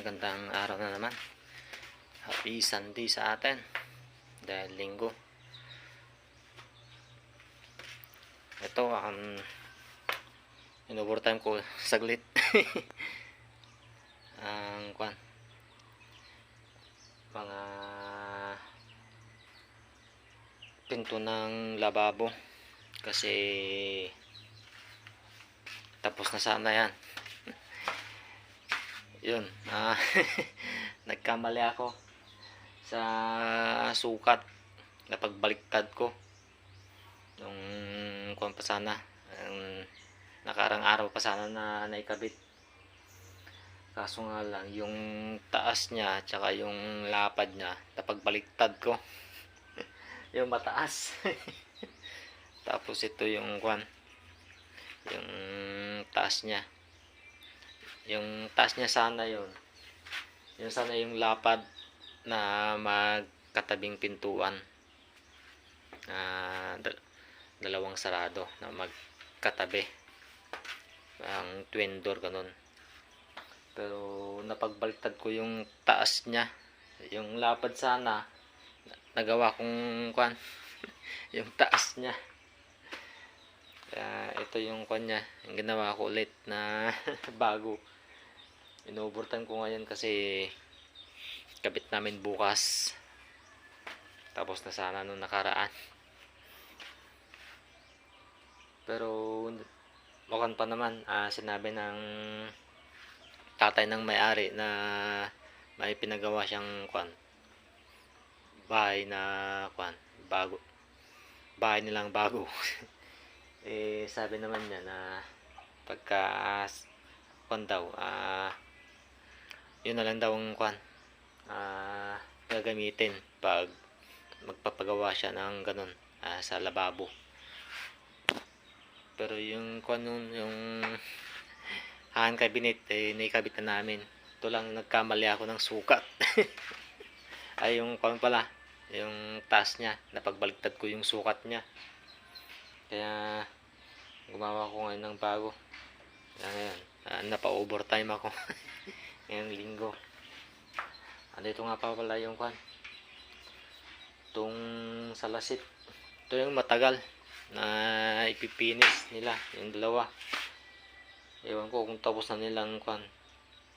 Magandang araw na naman. Happy Sunday sa atin. Dahil linggo. Ito, um, in-overtime ko saglit. Ang kwan. Mga pinto ng lababo. Kasi tapos na sana yan yun. Ah nagkamali ako sa sukat na pagbaliktad ko nung kuwan pa sana ang nakarang araw pa sana na naikabit kaso nga lang yung taas niya tsaka yung lapad niya napagbaliktad ko yung mataas. Tapos ito yung kwan yung taas niya yung taas niya sana yun. Yung sana yung lapad na magkatabing pintuan. Dal- dalawang sarado na magkatabi. Ang twin door ganun. Pero napagbaliktad ko yung taas niya. Yung lapad sana nagawa kong kwan yung taas niya. Kaya ito yung kwan niya. Yung ginawa ko ulit na bago in-overtime ko ngayon kasi kabit namin bukas. Tapos na sana nung nakaraan. Pero mukhang pa naman ah, sinabi ng tatay ng may-ari na may pinagawa siyang kwan. Bahay na kwan bago. Bahay nilang bago. Eh sabi naman niya na pagka kwan daw ah yun na lang daw ang kwan ah gagamitin pag magpapagawa siya ng ganun ah, sa lababo. Pero yung kwan nun yung hand cabinet eh naikabit na namin. Ito lang nagkamali ako ng sukat. Ay yung kwan pala yung taas niya napagbaliktad ko yung sukat niya. Kaya gumawa ko ngayon ng bago. Yan ngayon Ah, napa-overtime ako ngayong linggo. Andito nga pa pala yung kwan. Itong salasit. Ito yung matagal na ipipinis nila yung dalawa. Ewan ko kung tapos na nilang kwan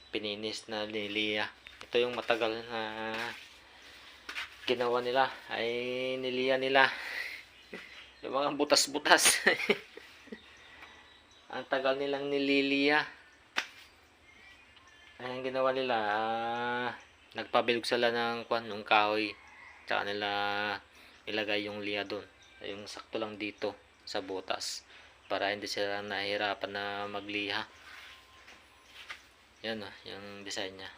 pininis na niliya ito yung matagal na ginawa nila ay niliya nila. Yung mga butas-butas. Ang tagal nilang nililiya ay ang ginawa nila? Ah, nagpabilog sila ng kwan ng kahoy. Tsaka nila ilagay yung liya doon yung sakto lang dito sa butas. Para hindi sila nahihirapan na magliha. Yan o yung design nya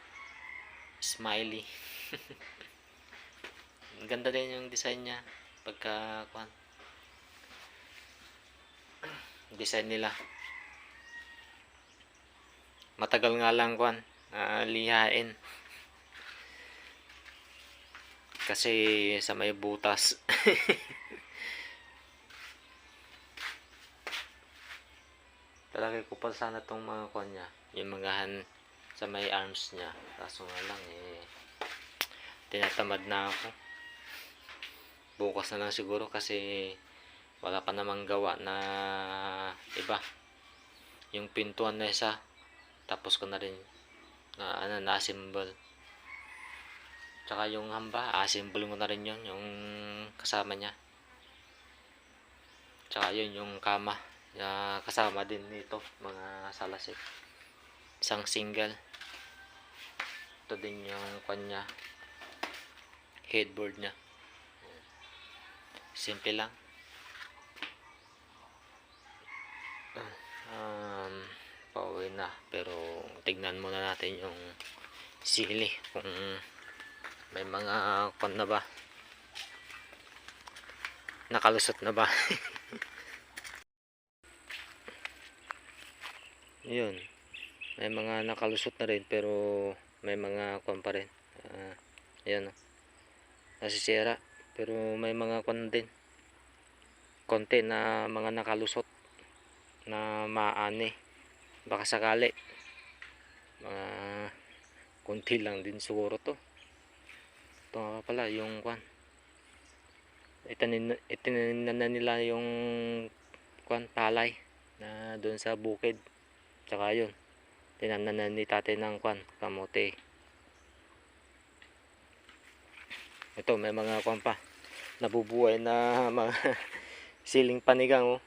smiley. Ang ganda din yung design nya pagka kwan. Design nila matagal nga lang kwan ah, lihain. Kasi sa may butas. Talagay ko pa sana tong mga kwan niya yung mga han sa may arms niya. Kaso nga lang eh tinatamad na ako. Bukas na lang siguro kasi wala pa namang gawa na iba. Yung pintuan na isa tapos ko na rin na ano na assemble tsaka yung hamba assemble ko na rin yun yung kasama niya. Tsaka yun yung kama na kasama din nito mga salasit isang single. Ito din yung kanya headboard niya. Simple lang. Um, pauwi na. Pero tignan muna natin yung sili kung may mga kon na ba. Nakalusot na ba? Yun. May mga nakalusot na rin pero may mga kon pa rin. Uh, yun. Nasisira. Pero may mga kon din. Konti na mga nakalusot na maani baka sakali. Mga konti lang din siguro to. Ito nga pala yung kwan. Itanin, itinanim na nila yung kwan palay na doon sa bukid. Tsaka yun tinanan na ni tatay ng kwan kamote. Ito may mga kwan pa. Nabubuhay na mga siling panigang oh.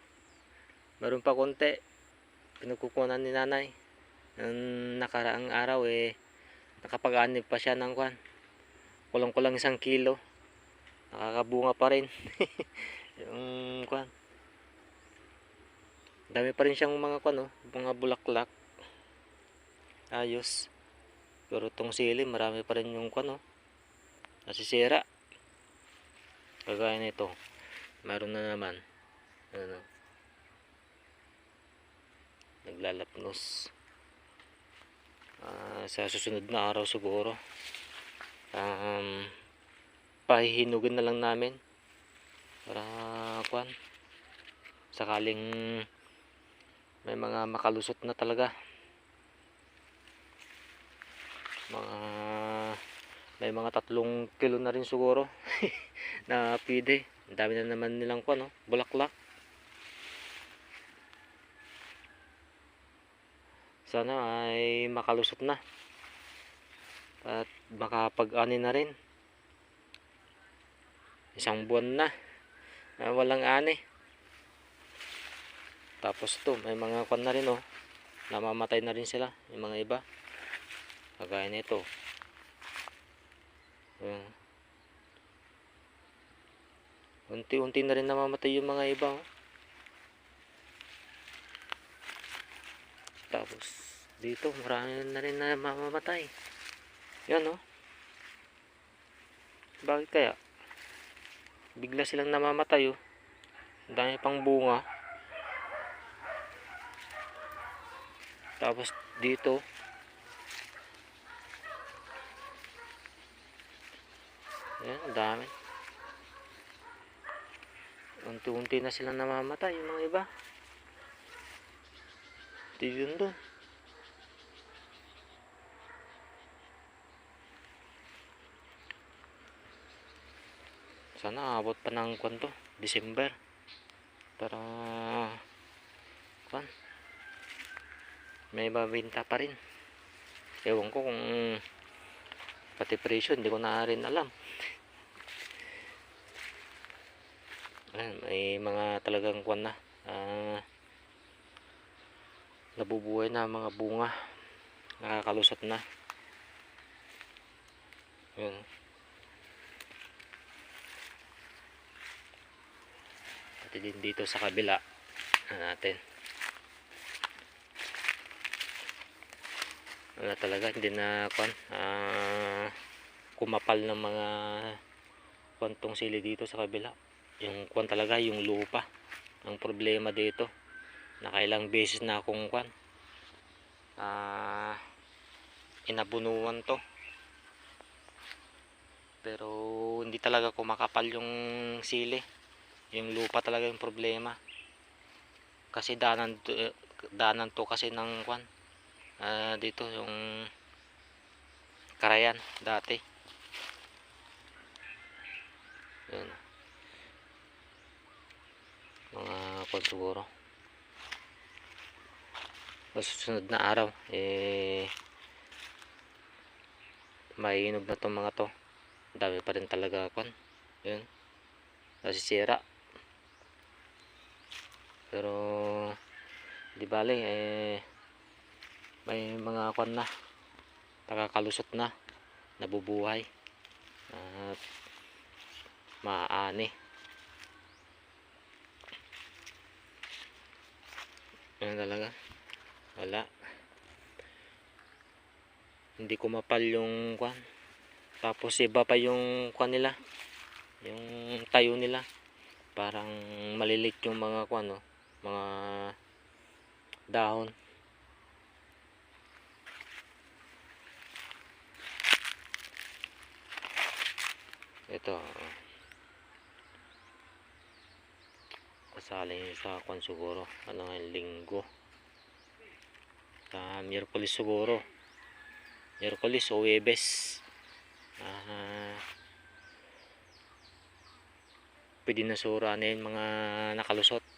meron pa konti pinagkukunan ni nanay. Ng nakaraang araw eh nakapag-anib pa siya ng kwan. Kulang kulang isang kilo. Nakakabunga pa rin. Yung kwan. Dami pa rin siyang mga kwan oh, mga bulaklak. Ayos. Pero tong sili marami pa rin yung kwan oh. Nasisira. Kagaya nito. Mayroon na naman. Ano naglalapnos Ah, sa susunod na araw siguro. Um, pahihinugin na lang namin. Para kwan sakaling may mga makalusot na talaga. Mga may mga tatlong kilo na rin siguro na pide ang dami na naman nilang kwan no? bulaklak sana ay makalusot na. At makapag-ani na rin. Isang buwan na na walang ani. Tapos to may mga kwan na rin oh. Namamatay na rin sila yung mga iba. Kagaya nito. Unti-unti na rin namamatay yung mga iba oh. Tapos dito marami na rin na mamamatay. Yan oh bakit kaya? Bigla silang namamatay oh. Dami pang bunga. Tapos dito. Yan dami. Unti-unti na silang namamatay yung mga iba di yun doon. Sana abot pa ng kwan to December. Para kwan may mabinta pa rin. Ewan ko kung pati presyo hindi ko na rin alam. May mga talagang kwan na. Ah, nabubuhay na mga bunga. Nakakalusot na. Yun. Pati din dito sa kabila na natin. Wala talaga hindi na kwan ah, kumapal ng mga kwantong sili dito sa kabila. Yung kwan talaga yung lupa. Ang problema dito nakailang beses na akong kwan ah inabunuan to. Pero hindi talaga kumakapal yung sili. Yung lupa talaga yung problema. Kasi danan to, eh, danan to kasi ng kwan ah, dito yung karayan dati. Yun. Mga kwan siguro sa susunod na araw eh mainog na tong mga to. Dami pa rin talaga kwan yun. Nasisira. Pero di bale eh may mga kwan na nakakalusot na nabubuhay at maaani. Yan talaga wala. Hindi ko mapal yung kwan. Tapos iba pa yung kwan nila. Yung tayo nila. Parang malilit yung mga kwan no? mga dahon. Ito kasali sa kwan siguro. Ano nga linggo sa Miyerkules siguro Miyerkules o Webes. Ah, pwede na sura na yun mga nakalusot.